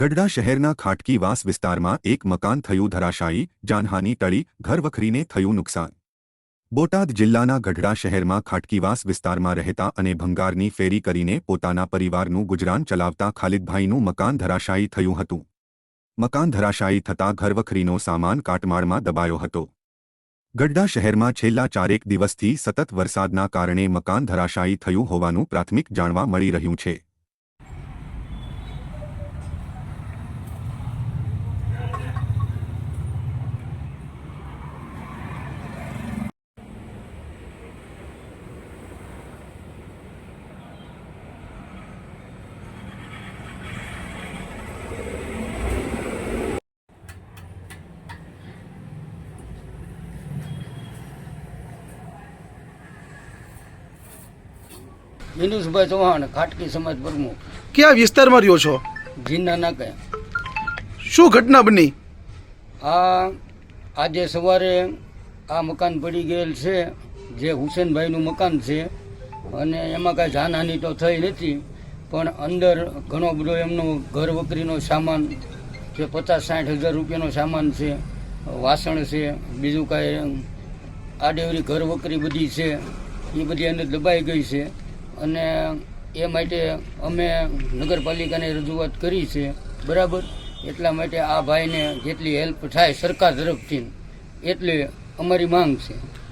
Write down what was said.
ગઢડા શહેરના ખાટકીવાસ વિસ્તારમાં એક મકાન થયું ધરાશાયી, જાનહાની ટળી ઘરવખરીને થયું નુકસાન. બોટાદ જિલ્લાના ગઢડા શહેરમાં ખાટકીવાસ વિસ્તારમાં રહેતા અને ભંગારની ફેરી કરીને પોતાના પરિવારનું ગુજરાન ચલાવતા ખાલિદભાઈનું મકાન ધરાશાયી થયું હતું. મકાન ધરાશાયી થતાં ઘરવખરીનો સામાન કાટમાળમાં દબાયો હતો. ગઢડા શહેરમાં છેલ્લા ચારેક દિવસથી સતત વરસાદના કારણે મકાન ધરાશાયી થયું હોવાનું પ્રાથમિક જાણવા મળી રહ્યું છે. દિનેશભાઈ ચૌહાણ ખાટકી સમાજ પ્રમુખ. કયા વિસ્તારમાં રહ્યો છો? જીના નાકે શું ઘટના બની? આ આજે સવારે આ મકાન પડી ગયેલ છે જે હુસેનભાઈનું મકાન છે અને એમાં કાંઈ જાનહાની તો થઈ નથી પણ અંદર ઘણો બધો એમનો ઘર વકરીનો સામાન જે પચાસ સાઠ હજાર રૂપિયાનો સામાન છે વાસણ છે બીજું કાંઈ આડેવરી ઘર વકરી બધી છે એ બધી અંદર દબાઈ ગઈ છે. અને એ માટે અમે નગરપાલિકાને રજૂઆત કરી છે. બરાબર? એટલા માટે આ ભાઈને જેટલી હેલ્પ થાય સરકાર તરફથી, એટલી અમારી માંગ છે.